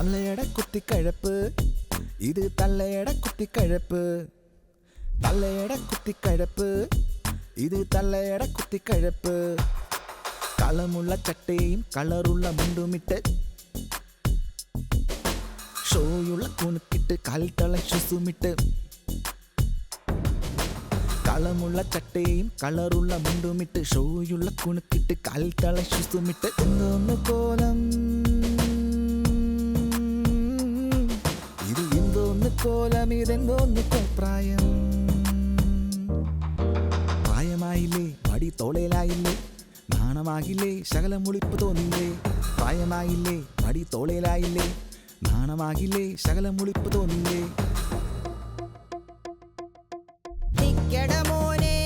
தல்லையட குத்தி கழப்பு. இது தல்லையட குத்தி கழப்பு. தல்லையட குத்தி கழப்பு. இது தல்லையட குத்தி கழப்பு. களமுள்ள சட்டையும் கலருள்ள முண்டுமிட்டு. ஷோயுள்ள குணுக்கிட்டு கல் தலை சுசுமிட்டு. களமுள்ள சட்டையும் கலருள்ள முண்டுமிட்டு. ஷோயுள்ள குணுக்கிட்டு கல் தலை சுசுமிட்டு. ஒன்று கோலம். എന്തോന്ന് കോലം ഇതെന്തോന്ന് കോപ്രായം? പ്രായമായില്ലേ മടി തോളയിലായില്ലേ നാണമാകില്ലേ ശകലമുളിപ്പ് തോന്നില്ലേ? പ്രായമായില്ലേ മടി തോളയിലായില്ലേ നാണമാകില്ലേ ശകലമുളിപ്പ് തോന്നില്ലേ? ശൈലിതടാ മോനെ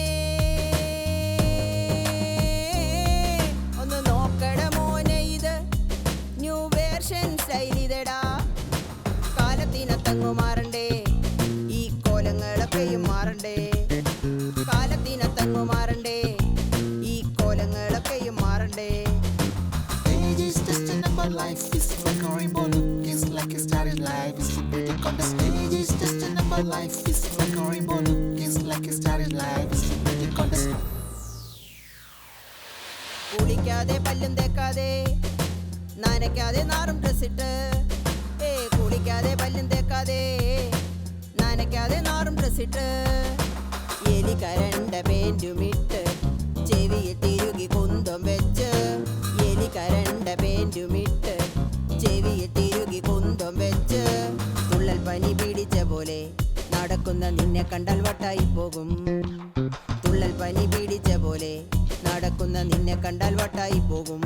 starry life. It's a pretty contest. Age is just a number, life is like a rainbow. Look, it's like a starry life. It's a the stage. കുളിക്കാതെ പല്ലും തേക്കാതെ നനയ്ക്കാതെ നാറും ഡ്രസ്സിട്ട് ഏ കുളിക്കാതെ പല്ലും തേക്കാതെ നനയ്ക്കാതെ നാറും ഡ്രസ്സിട്ട് എലി കരണ്ട പേന്റുമിട്ട് ചെവിയിൽ തിരുകി കുന്തം വെച്ച് എലി കരണ്ട പേന്റുമിട്ട് നടക്കുന്ന നിന്നെ കണ്ടാൽ വട്ടായി പോകും. തുള്ളൽ പനി പിടിച്ച പോലെ നടക്കുന്ന നിന്നെ കണ്ടാൽ വട്ടായി പോകും.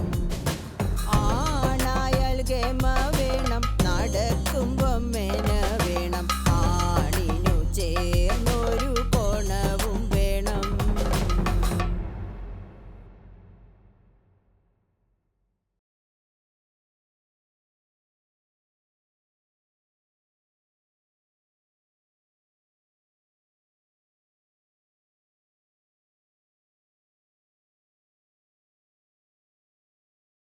ആണായാൽ ഗേമ വേണം നടക്കുമ്പം മേന